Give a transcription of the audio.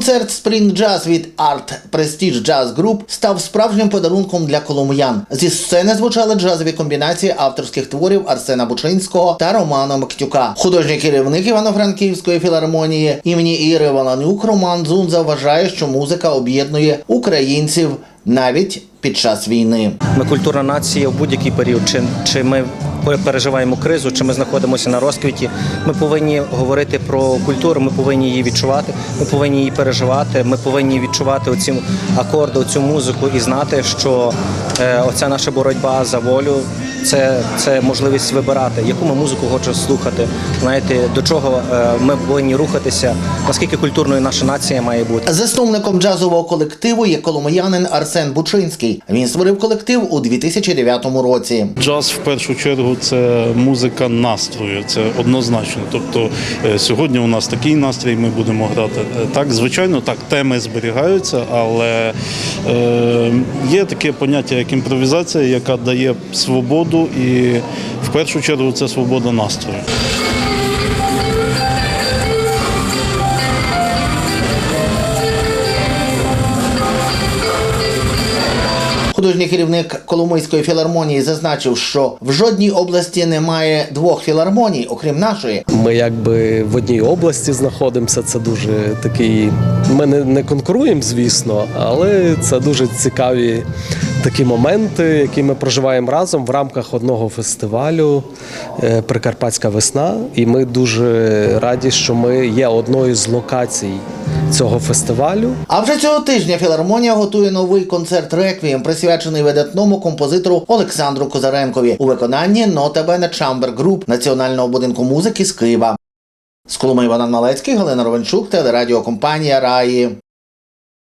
Концерт Spring Jazz від Art Prestige Jazz Group став справжнім подарунком для коломиян. Зі сцени звучали джазові комбінації авторських творів Арсена Бучинського та Романа Мактюка. Художній керівник Івано-Франківської філармонії імені Іри Валанюк Роман Зунза вважає, що музика об'єднує українців навіть під час війни. Ми культурна нація в будь-який період, чи, чи ми переживаємо кризу, чи ми знаходимося на розквіті. Ми повинні говорити про культуру, ми повинні її відчувати, ми повинні її переживати. Ми повинні відчувати оці акорди, цю музику і знати, що е, оця наша боротьба за волю це, це можливість вибирати, яку ми музику хочемо слухати. Знаєте, до чого е, ми повинні рухатися, наскільки культурною наша нація має бути. Засновником джазового колективу є коломиянин Арсен Бучинський. Він створив колектив у 2009 році. Джаз в першу чергу це музика настрою, це однозначно. Тобто е, сьогодні у нас такий настрій, ми будемо грати. Е, Так, звичайно, так, теми зберігаються, але е, є таке поняття, як імпровізація, яка дає свободу, і в першу чергу це свобода настрою. Художній керівник Коломийської філармонії зазначив, що в жодній області немає двох філармоній, окрім нашої. Ми якби в одній області знаходимося. Це дуже такий. Ми не, не конкуруємо, звісно, але це дуже цікаві такі моменти, які ми проживаємо разом в рамках одного фестивалю е, Прикарпатська весна. І ми дуже раді, що ми є одною з локацій цього фестивалю. А вже цього тижня філармонія готує новий концерт реквієм, присвячений видатному композитору Олександру Козаренкові у виконанні Нота Бене Chamber Group Національного будинку музики з Києва. З Коломи Іван Малецький, Галина Ровенчук, телерадіокомпанія Раї.